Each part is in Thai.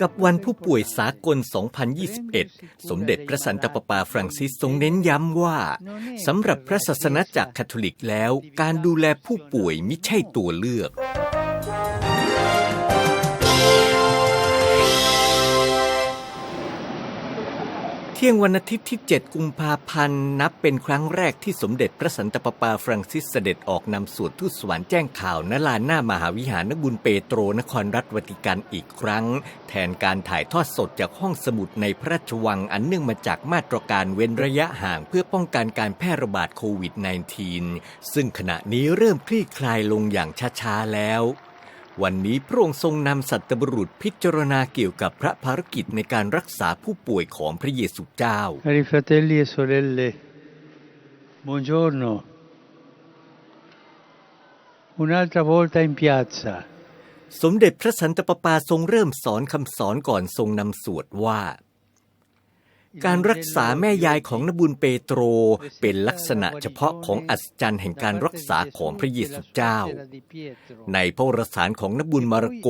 กับวันผู้ป่วยสากล 2021 สมเด็จพระสันตะปาปาฟรังซิสทรงเน้นย้ำว่าสำหรับพระศาสนาจักรคาทอลิกแล้ว การดูแลผู้ป่วยไม่ใช่ตัวเลือก ที่ยงวันอาทิตย์ที่ 7 กุมภาพันธ์ นับเป็นครั้งแรกที่สมเด็จพระสันตะปาปาฟรังซิสเสด็จออกนำสวดทูตสวรรค์แจ้งข่าวณลานหน้ามหาวิหารนบุญเปโตรนครรัฐวติกันอีกครั้ง แทนการถ่ายทอดสดจากห้องสมุดในพระราชวังอันเนื่องมาจากมาตรการเว้นระยะห่างเพื่อป้องกันการแพร่ระบาดโควิด -19 ซึ่งขณะนี้เริ่มคลี่คลายลงอย่างช้าๆแล้ว วันนี้พระองค์ทรงนำสัตบุรุษพิจารณาเกี่ยวกับพระภารกิจในการรักษาผู้ป่วยของพระเยซูเจ้า Cari fratelli e sorelle, buongiorno. Un'altra volta in piazza. สมเด็จพระสันตะปาปาทรงเริ่มสอนคำสอนก่อนทรงนำสวดว่า การรักษาแม่ยายของนบุญเปโตรเป็นลักษณะเฉพาะของอัศจรรย์แห่งการรักษาของพระเยซูเจ้า ในพระวรสารของนบุญมาระโก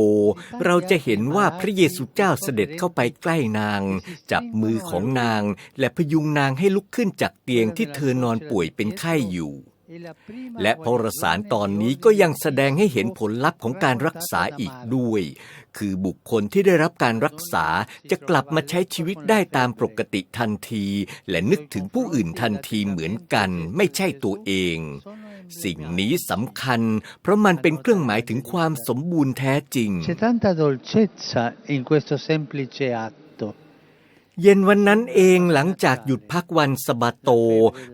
เราจะเห็นว่าพระเยซูเจ้าเสด็จเข้าไปใกล้นาง จับมือของนาง และพยุงนางให้ลุกขึ้นจากเตียงที่เธอนอนป่วยเป็นไข้อยู่ และพระวรสารตอนนี้ก็ยังแสดงให้เห็นผลลัพธ์ของการรักษาอีกด้วย คือบุคคลที่ได้รับการรักษาจะกลับมาใช้ชีวิตได้ตามปกติทันที และนึกถึงผู้อื่นทันทีเหมือนกัน ไม่ใช่ตัวเอง สิ่งนี้สำคัญ เพราะมันเป็นเครื่องหมายถึงความสมบูรณ์แท้จริง เย็นวันนั้นเองหลังจากหยุดพักวันสบาโต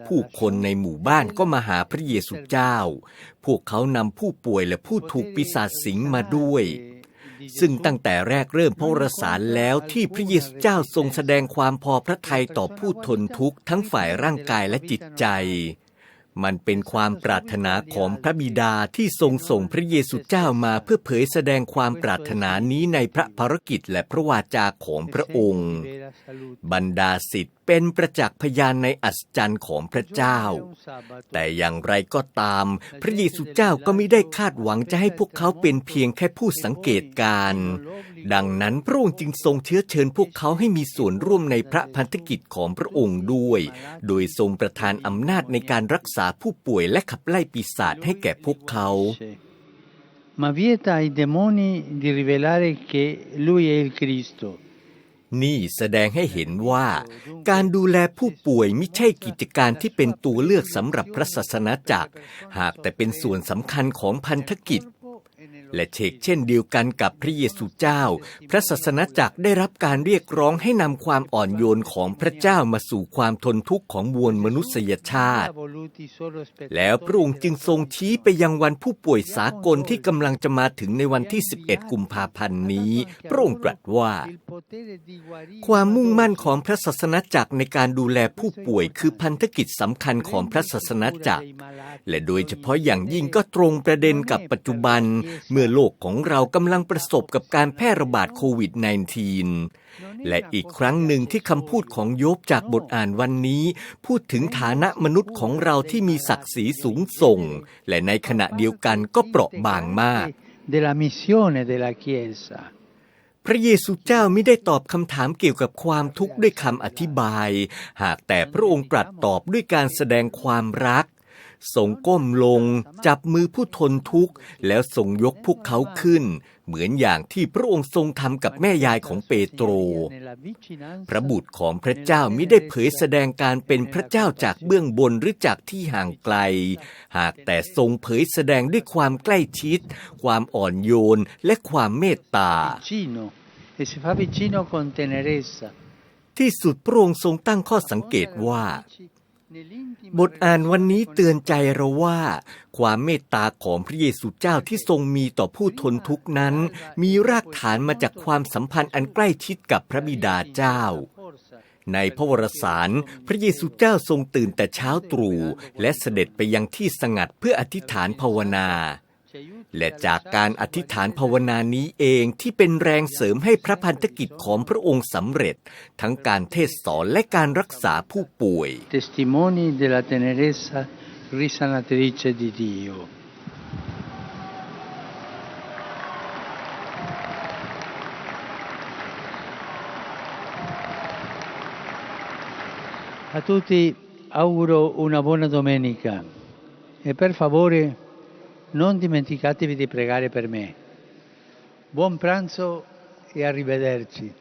ผู้คนในหมู่บ้านก็มาหาพระเยซูเจ้า พวกเขานำผู้ป่วยและผู้ถูกปีศาจสิงมาด้วย ซึ่งตั้งแต่แรกเริ่มพระรสารแล้วที่พระเยซูเจ้าทรงแสดงความพอพระทัยต่อผู้ทนทุกข์ทั้งฝ่ายร่างกายและจิตใจ มันเป็นความปรารถนาของพระบิดาที่ทรงส่งพระเยซูเจ้ามาเพื่อเผยแสดงความปรารถนานี้ในพระภารกิจและพระวาจาของพระองค์ บรรดาสิทธิ์เป็นประจักษ์พยานในอัศจรรย์ของพระเจ้า แต่อย่างไรก็ตาม พระเยซูเจ้าก็ไม่ได้คาดหวังจะให้พวกเขาเป็นเพียงแค่ผู้สังเกตการณ์ดังนั้นพระองค์จึงทรงเชื้อเชิญพวกเขาให้มีส่วนร่วมในพระพันธกิจของพระองค์ด้วย โดยทรงประทานอำนาจในการรักษาผู้ป่วยและขับไล่ปีศาจให้แก่พวกเขา Ma vieta ai demoni di rivelare che lui è il Cristo. นี่แสดงให้เห็นว่า การดูแลผู้ป่วยไม่ใช่กิจการที่เป็นตัวเลือกสำหรับพระศาสนาจักร หากแต่เป็นส่วนสำคัญของพันธกิจ และเชกเช่นเดียวกันกับพระเยซูเจ้า พระศาสนาจักรได้รับการเรียกร้องให้นำความอ่อนโยนของพระเจ้ามาสู่ความทนทุกข์ของมวลมนุษยชาติ แล้วพระองค์จึงทรงชี้ไปยังวันผู้ป่วยสากลที่กำลังจะมาถึงในวันที่ 11 กุมภาพันธ์นี้ พระองค์ตรัสว่า ความมุ่งมั่นของพระศาสนาจักรในการดูแลผู้ป่วยคือพันธกิจสำคัญของพระศาสนาจักร และโดยเฉพาะอย่างยิ่งก็ตรงประเด็นกับปัจจุบันเมื่อโลกของเรากำลังประสบกับการแพร่ระบาดโควิด -19 และอีกครั้งหนึ่งที่คำพูดของโยบจากบทอ่านวันนี้ พูดถึงฐานะมนุษย์ของเราที่มีศักดิ์ศรีสูงส่ง และในขณะเดียวกันก็เปราะบางมาก Della missione della Chiesa. พระเยซูเจ้าไม่ได้ตอบคำถามเกี่ยวกับความทุกข์ด้วยคำอธิบาย หากแต่พระองค์ตรัสตอบด้วยการแสดงความรัก ทรงก้มลง จับมือผู้ทนทุกข์ แล้วทรงยกพวกเขาขึ้น เหมือนอย่างที่พระองค์ทรงทำกับแม่ยายของเปโตร พระบุตรของพระเจ้ามิได้เผยแสดงการเป็นพระเจ้าจากเบื้องบนหรือจากที่ห่างไกล หากแต่ทรงเผยแสดงด้วยความใกล้ชิด ความอ่อนโยนและความเมตตา Vicino. E si fa vicino con tenerezza. ที่สุดพระองค์ทรงตั้งข้อสังเกตว่า บทอ่านวันนี้เตือนใจเราว่า ความเมตตาของพระเยซูเจ้าที่ทรงมีต่อผู้ทนทุกข์นั้น มีรากฐานมาจากความสัมพันธ์อันใกล้ชิดกับพระบิดาเจ้า ในพระวรสาร พระเยซูเจ้าทรงตื่นแต่เช้าตรู่และเสด็จไปยังที่สงัดเพื่ออธิษฐานภาวนา และจากการอธิษฐานภาวนานี้เองที่เป็นแรงเสริมให้พระพันธกิจของพระองค์สำเร็จ ทั้งการเทศสอนและการรักษาผู้ป่วย Testimoni della tenerezza risanatrice di Dio ทุก t t i auguro una buona domenica e per favore non dimenticatevi di pregare per me. Buon pranzo e arrivederci.